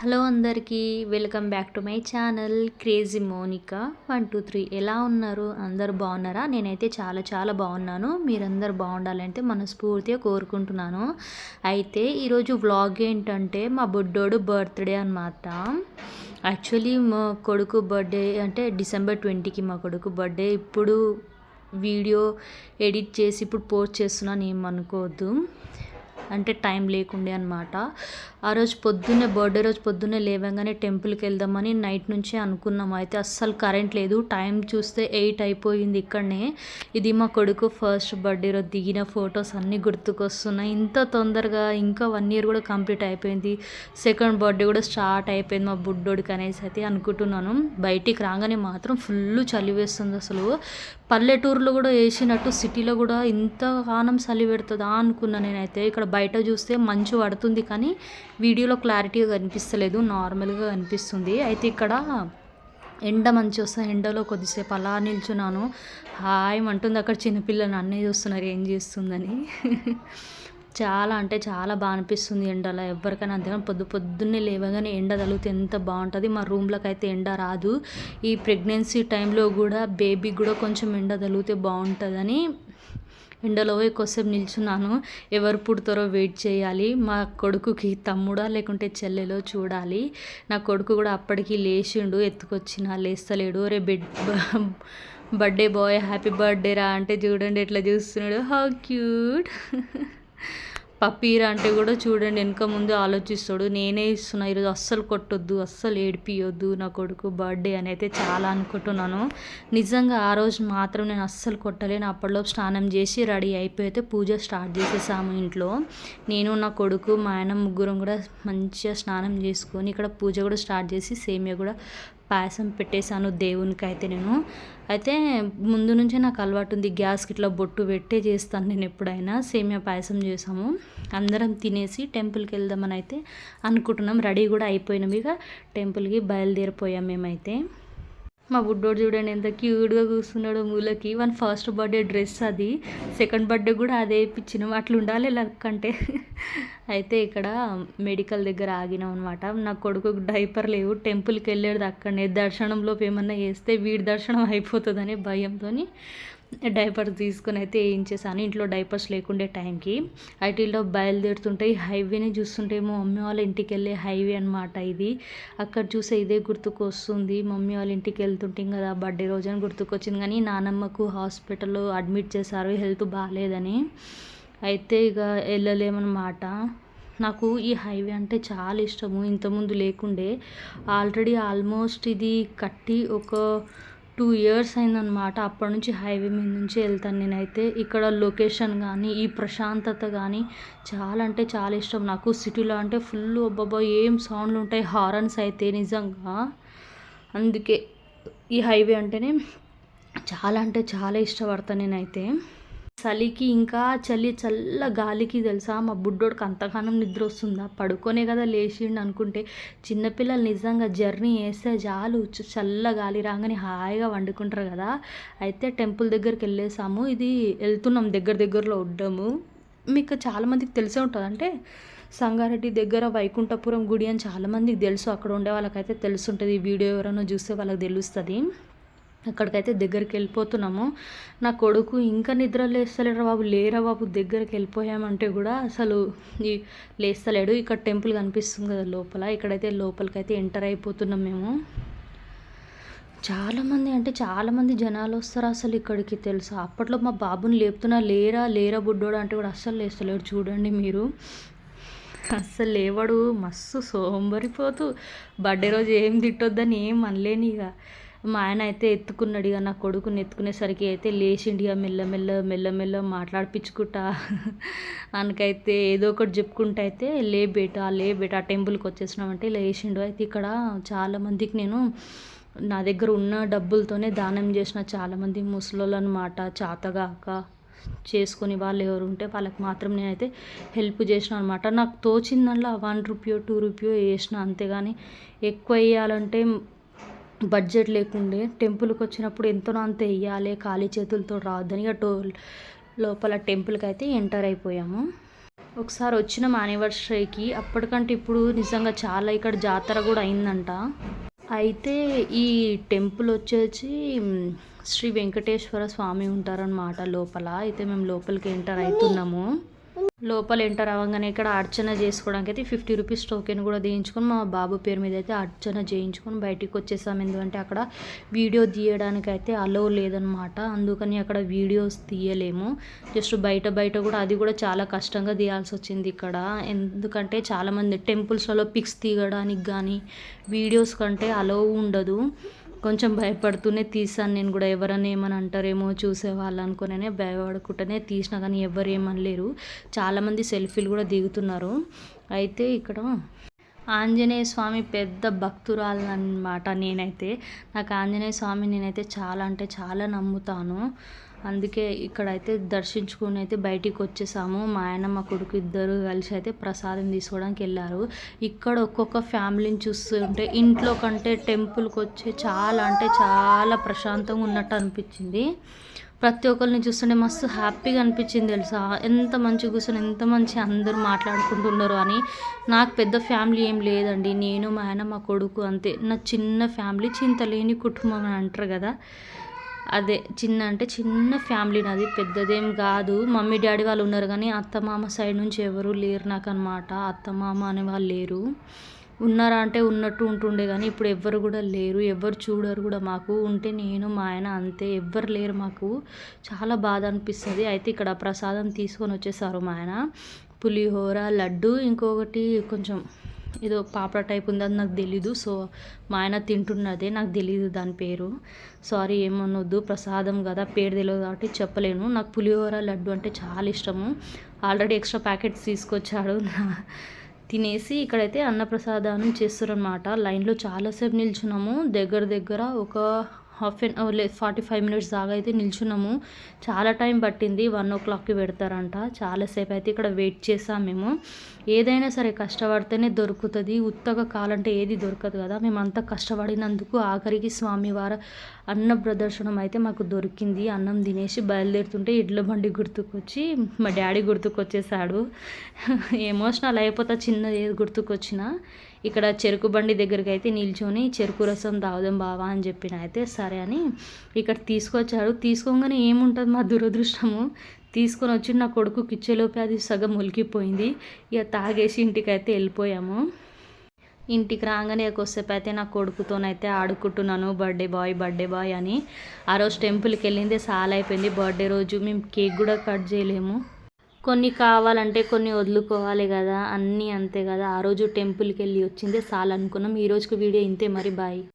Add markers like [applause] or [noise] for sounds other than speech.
Hello అందరికీ welcome back to my channel crazy Monika one two three. ఎలా ఉన్నారు? అందరు బాగున్నారా? నేనైతే చాలా చాలా బాగున్నాను. మీరందరు బాగుండాలంటే మనస్ఫూర్తిగా కోరుకుంటున్నాను. అయితే ఈరోజు వ్లాగ్ ఏంటంటే మా బుడ్డోడు బర్త్డే అనమాట యాక్చువల్లీ మా కొడుకు బర్త్డే అంటే డిసెంబర్ ట్వంటీకి మా కొడుకు బర్త్డే. ఇప్పుడు వీడియో ఎడిట్ చేసి ఇప్పుడు పోస్ట్ చేస్తున్నాను ఏమనుకోవద్దు. అంటే టైం లేకుండే అనమాట ఆ రోజు పొద్దున్నే బర్త్డే రోజు పొద్దున్నే లేవగానే టెంపుల్కి వెళ్దామని నైట్ నుంచే అనుకున్నాం అయితే అస్సలు కరెంట్ లేదు. టైం చూస్తే ఎయిట్ అయిపోయింది ఇక్కడనే. ఇది మా కొడుకు ఫస్ట్ బర్త్డే రోజు దిగిన ఫొటోస్ అన్నీ గుర్తుకొస్తున్నాయి. ఇంత తొందరగా ఇంకా వన్ ఇయర్ కూడా కంప్లీట్ అయిపోయింది. సెకండ్ బర్త్డే కూడా స్టార్ట్ అయిపోయింది మా బుడ్డోడికి అనేసి అయితే అనుకుంటున్నాను. బయటికి రాగానే మాత్రం ఫుల్ చలి వేస్తుంది అసలు. పల్లెటూరులో కూడా వేసినట్టు సిటీలో కూడా ఇంత కానం చలి పెడుతుందా అనుకున్నా నేనైతే. ఇక్కడ బయట చూస్తే మంచు పడుతుంది కానీ వీడియోలో క్లారిటీగా కనిపిస్తలేదు నార్మల్గా కనిపిస్తుంది. అయితే ఇక్కడ ఎండ మంచి వస్తే ఎండలో కొద్దిసేపు అలా నిల్చున్నాను. హాయ్ అంటుంది అక్కడ చిన్నపిల్లలు అన్నీ చూస్తున్నారు ఏం చేస్తుందని. చాలా అంటే చాలా బాగా అనిపిస్తుంది ఎండలో ఎవరికైనా అంతేగాని పొద్దు పొద్దున్నే లేవగానే ఎండ తగిలితే ఎంత బాగుంటుంది. మా రూమ్లోకి అయితే ఎండ రాదు. ఈ ప్రెగ్నెన్సీ టైంలో కూడా బేబీకి కూడా కొంచెం ఎండ తగిలితే బాగుంటుందని ఎండలో ఎక్కువసేపు నిల్చున్నాను. ఎవరు పుడతారో వెయిట్ చేయాలి. మా కొడుకుకి తమ్ముడా లేకుంటే చెల్లెలో చూడాలి. నా కొడుకు కూడా అప్పటికి లేచిండు ఎత్తుకొచ్చిన లేస్తలేడు. రే bed birthday boy happy birthday రా అంటే చూడండి ఎట్లా చూస్తున్నాడు. How cute. పప్పీర అంటే కూడా చూడండి వెనక ముందు ఆలోచిస్తాడు. నేనే ఇస్తున్నా ఈరోజు అస్సలు కొట్టొద్దు అస్సలు ఏడిపియొద్దు నా కొడుకు బర్త్డే అని అయితే చాలా అనుకుంటున్నాను. నిజంగా ఆ రోజు మాత్రం నేను అస్సలు కొట్టలేను. అప్పట్లో స్నానం చేసి రెడీ అయిపోయితే పూజ స్టార్ట్ చేసేసాము ఇంట్లో. నేను నా కొడుకు మా ఆయన ముగ్గురం కూడా మంచిగా స్నానం చేసుకొని ఇక్కడ పూజ కూడా స్టార్ట్ చేసి సేమియా కూడా పాయసం పెట్టేశాను దేవునికి అయితే నేను. అయితే ముందు నుంచే నాకు అలవాటు ఉంది గ్యాస్కి ఇట్లా బొట్టు పెట్టే చేస్తాను నేను ఎప్పుడైనా. సేమియా పాయసం చేసాము. అందరం తినేసి టెంపుల్కి వెళ్దామని అయితే అనుకుంటున్నాం. రెడీ కూడా అయిపోయినాం ఇక. టెంపుల్కి బయలుదేరిపోయాం మేమైతే. మా బుడ్డోడు చూడండి ఎంత క్యూట్గా కూర్చున్నాడు మూలకి. వన్ ఫస్ట్ బర్త్డే డ్రెస్ అది. సెకండ్ బర్త్డే కూడా అదే ఇప్పించినాం అట్లా ఉండాలి లక్ అంటే అయితే ఇక్కడ మెడికల్ దగ్గర ఆగినాం అనమాట నా కొడుకు డైపర్ లేవు. టెంపుల్కి వెళ్ళేది అక్కడనే. దర్శనంలోపు ఏమన్నా చేస్తే వీడి దర్శనం అయిపోతుందనే భయంతో డైపర్స్ తీసుకొని అయితే వేయించేసాను ఇంట్లో డైపర్స్ లేకుండే టైంకి ఐటీలో బయలుదేరుతుంటే ఈ హైవేని చూస్తుంటే మమ్మీ వాళ్ళ ఇంటికి వెళ్ళే హైవే అనమాట ఇది. అక్కడ చూసే ఇదే గుర్తుకు వస్తుంది. మమ్మీ వాళ్ళ ఇంటికి వెళ్తుంటే కదా బర్త్డే రోజు అని గుర్తుకొచ్చింది కానీ నానమ్మకు హాస్పిటల్లో అడ్మిట్ చేశారు హెల్త్ బాగాలేదని. అయితే ఇక వెళ్ళలేమన్నమాట. నాకు ఈ హైవే అంటే చాలా ఇష్టము ఇంతకుముందు లేకుండే. ఆల్రెడీ ఆల్మోస్ట్ ఇది కట్టి ఒక టూ ఇయర్స్ అయిందనమాట అప్పటి నుంచి హైవే మీద నుంచి వెళ్తాను నేనైతే. ఇక్కడ లొకేషన్ కానీ ఈ ప్రశాంతత కానీ చాలా అంటే చాలా ఇష్టం నాకు. సిటీలో అంటే ఫుల్ అబ్బాబా ఏం సౌండ్లు ఉంటాయి. హారన్స్ అయితే నిజంగా. అందుకే ఈ హైవే అంటేనే చాలా అంటే చాలా ఇష్టపడతాను నేనైతే. చలికి ఇంకా చలి చల్ల గాలికి తెలుసా? మా బుడ్డోడికి అంతగానం నిద్ర వస్తుందా? పడుకోనే కదా లేచిండు అనుకుంటే చిన్నపిల్లలు నిజంగా జర్నీ వేస్తే చాలు. చల్ల గాలి రాగానే హాయిగా వండుకుంటారు కదా. అయితే టెంపుల్ దగ్గరికి వెళ్ళేసాము. ఇది వెళ్తున్నాం దగ్గర దగ్గరలో ఉడ్డాము మీకు చాలామందికి తెలిసే ఉంటుంది. అంటే సంగారెడ్డి దగ్గర వైకుంఠపురం గుడి అని చాలామందికి తెలుసు. అక్కడ ఉండే వాళ్ళకైతే తెలుసుంటుంది. ఈ వీడియో ఎవరైనా చూస్తే వాళ్ళకి తెలుస్తుంది. అక్కడికైతే దగ్గరికి వెళ్ళిపోతున్నాము నా కొడుకు ఇంకా నిద్ర లేస్తలేడు బాబు లేరా బాబు దగ్గరికి వెళ్ళిపోయామంటే కూడా అసలు ఈ లేస్తలేడు. ఇక్కడ టెంపుల్ కనిపిస్తుంది కదా లోపల ఇక్కడైతే లోపలికైతే ఎంటర్ అయిపోతున్నాం మేము. చాలామంది అంటే చాలామంది జనాలు వస్తారు అసలు ఇక్కడికి తెలుసా? అప్పట్లో మా బాబుని లేపుతున్నా లేరా లేరా బుడ్డోడు అంటే కూడా అస్సలు లేస్తలేడు చూడండి మీరు. అస్సలు లేవాడు మస్తు సోంబరిపోతూ. బర్త్డే రోజు ఏం తిట్టొద్దని ఏం అనలేని ఇక మా ఆయన అయితే ఎత్తుకున్నాడు ఇక నా కొడుకుని ఎత్తుకునేసరికి అయితే లేచిండి ఇక మెల్లమెల్ల మెల్లమెల్ల మాట్లాడిపించుకుంటా. మనకైతే ఏదో ఒకటి చెప్పుకుంటా అయితే లే బేటా లే బేటా టెంపుల్కి వచ్చేసినామంటే లేచిండు. అయితే ఇక్కడ చాలామందికి నేను నా దగ్గర ఉన్న డబ్బులతోనే దానం చేసిన చాలామంది ముసలోళ్ళు అనమాట చాతగాక చేసుకుని వాళ్ళు ఎవరు ఉంటే వాళ్ళకి మాత్రం నేనైతే హెల్ప్ చేసిన అనమాట నాకు తోచిందల్లా వన్ రూపీయో టూ రూపీయో వేసిన అంతేగాని ఎక్కువ వేయాలంటే బడ్జెట్ లేకుండే టెంపుల్కి వచ్చినప్పుడు ఎంతనో అంత వేయాలి ఖాళీ చేతులతో రావద్దని ఇక టోల్ లోపల టెంపుల్కి అయితే ఎంటర్ అయిపోయాము. ఒకసారి వచ్చిన యానివర్సరీకి అప్పటికంటే ఇప్పుడు నిజంగా చాలా ఇక్కడ జాతర కూడా అయిందంట. అయితే ఈ టెంపుల్ వచ్చేసి శ్రీ వెంకటేశ్వర స్వామి ఉంటారనమాట లోపల. అయితే మేము లోపలికి ఎంటర్ అవుతున్నాము. లోపల ఎంటర్ అవ్వగానే ఇక్కడ అర్చన చేసుకోవడానికి అయితే ఫిఫ్టీ రూపీస్ టోకెన్ కూడా తీయించుకొని మా బాబు పేరు మీద అయితే అర్చన చేయించుకొని బయటికి వచ్చేసాం ఎందుకంటే అక్కడ వీడియో తీయడానికి అయితే అలో లేదనమాట. అందుకని అక్కడ వీడియోస్ తీయలేము. జస్ట్ బయట బయట కూడా అది కూడా చాలా కష్టంగా తీయాల్సి వచ్చింది ఇక్కడ. ఎందుకంటే చాలామంది టెంపుల్స్లలో పిక్స్ తీయడానికి కానీ వీడియోస్ కంటే అలో ఉండదు. కొంచెం భయపడుతూనే తీసాను. నేను కూడా ఎవరైనా ఏమని అంటారేమో చూసేవాళ్ళు అనుకునే భయపడకుండానే తీసిన కానీ ఎవరు ఏమనలేరు. చాలామంది సెల్ఫీలు కూడా దిగుతున్నారు. అయితే ఇక్కడ ఆంజనేయ స్వామి పెద్ద భక్తురాలన్నమాట నేనైతే. నాకు ఆంజనేయ స్వామి నేనైతే చాలా అంటే చాలా నమ్ముతాను. అందుకే ఇక్కడైతే దర్శించుకుని అయితే బయటికి వచ్చేసాము. మా ఆయన మా కొడుకు ఇద్దరు కలిసి అయితే ప్రసాదం తీసుకోవడానికి వెళ్ళారు. ఇక్కడ ఒక్కొక్క ఫ్యామిలీని చూస్తుంటే ఇంట్లో కంటే టెంపుల్కి వచ్చి చాలా అంటే చాలా ప్రశాంతంగా ఉన్నట్టు అనిపించింది. ప్రతి ఒక్కరిని చూస్తుంటే మస్తు హ్యాపీగా అనిపించింది తెలుసా? ఎంత మంచి కూర్చొని ఎంత మంచి అందరూ మాట్లాడుకుంటున్నారు అని. నాకు పెద్ద ఫ్యామిలీ ఏం లేదండి. నేను మా ఆయన మా కొడుకు అంతే. నా చిన్న ఫ్యామిలీ చింతలేని కుటుంబం అని అంటారు కదా. అదే చిన్న అంటే చిన్న ఫ్యామిలీ నాది పెద్దదేం కాదు. మమ్మీ డాడీ వాళ్ళు ఉన్నారు కానీ అత్త మామ సైడ్ నుంచి ఎవరు లేరు నాకు అనమాట అత్త మామ అనే వాళ్ళు లేరు. ఉన్నారా అంటే ఉన్నట్టు ఉంటుండే కానీ ఇప్పుడు ఎవ్వరు కూడా లేరు. ఎవ్వరు చూడరు కూడా మాకు. ఉంటే నేను మా ఆయన అంతే. ఎవ్వరు లేరు మాకు. చాలా బాధ అనిపిస్తుంది. అయితే ఇక్కడ ప్రసాదం తీసుకొని వచ్చేసారు మా ఆయన. పులిహోర లడ్డు ఇంకొకటి కొంచెం ఏదో పాపడ టైప్ ఉందని నాకు తెలీదు. సో మా ఆయన తింటున్నదే నాకు తెలీదు దాని పేరు. సారీ ఏమనొద్దు. ప్రసాదం కదా పేరు తెలియదు కాబట్టి చెప్పలేను. నాకు పులిహోర లడ్డు అంటే చాలా ఇష్టము. ఆల్రెడీ ఎక్స్ట్రా ప్యాకెట్స్ తీసుకొచ్చాడు. [laughs] తినేసి ఇక్కడైతే అన్నప్రసాదాన్ని చేస్తారనమాట లైన్లో చాలాసేపు నిల్చున్నాము. దగ్గర దగ్గర ఒక హాఫ్ అన్ అవర్ లేదు ఫార్టీ ఫైవ్ మినిట్స్ దాకా అయితే నిల్చున్నాము. చాలా టైం పట్టింది వన్ ఓ క్లాక్కి పెడతారంట. చాలాసేపు అయితే ఇక్కడ వెయిట్ చేసాం మేము. ఏదైనా సరే కష్టపడితేనే దొరుకుతుంది. ఉత్తగా కాలంటే ఏది దొరకదు కదా. మేము అంత కష్టపడినందుకు ఆఖరికి స్వామివారి అన్న ప్రదర్శనం అయితే మాకు దొరికింది. అన్నం తినేసి బయలుదేరుతుంటే ఇడ్ల బండి గుర్తుకొచ్చి మా డాడీ గుర్తుకొచ్చేసాడు. [laughs] ఎమోషనల్ అయిపోతా చిన్నది ఏది గుర్తుకొచ్చినా. ఇక్కడ చెరుకు బండి దగ్గరికి అయితే నిల్చొని చెరుకు రసం తాగుదాం బావా అని చెప్పిన అయితే సరే అని ఇక్కడ తీసుకొచ్చాడు. తీసుకోగానే ఏముంటుంది మా దురదృష్టము? తీసుకొని వచ్చి నా కొడుకు కిచ్చేలోపే అది సగం ములికిపోయింది ఇక తాగేసి ఇంటికి అయితే వెళ్ళిపోయాము. ఇంటికి రాగానే కొద్దిసేపు అయితే నా కొడుకుతోనైతే ఆడుకుంటున్నాను. బర్త్డే బాయ్ బర్త్డే బాయ్ అని. ఆ రోజు టెంపుల్కి వెళ్ళింది చాలా అయిపోయింది బర్త్డే రోజు మేము కేక్ కూడా కట్ చేయలేము. కొన్ని కావాలంటే కొన్ని వదులుకోవాలి కదా అన్నీ అంతే కదా. ఆ రోజు టెంపుల్కి వెళ్ళి వచ్చిందే చాలా అనుకున్నాం ఈ రోజుకి వీడియో ఇంతే మరి బాయ్.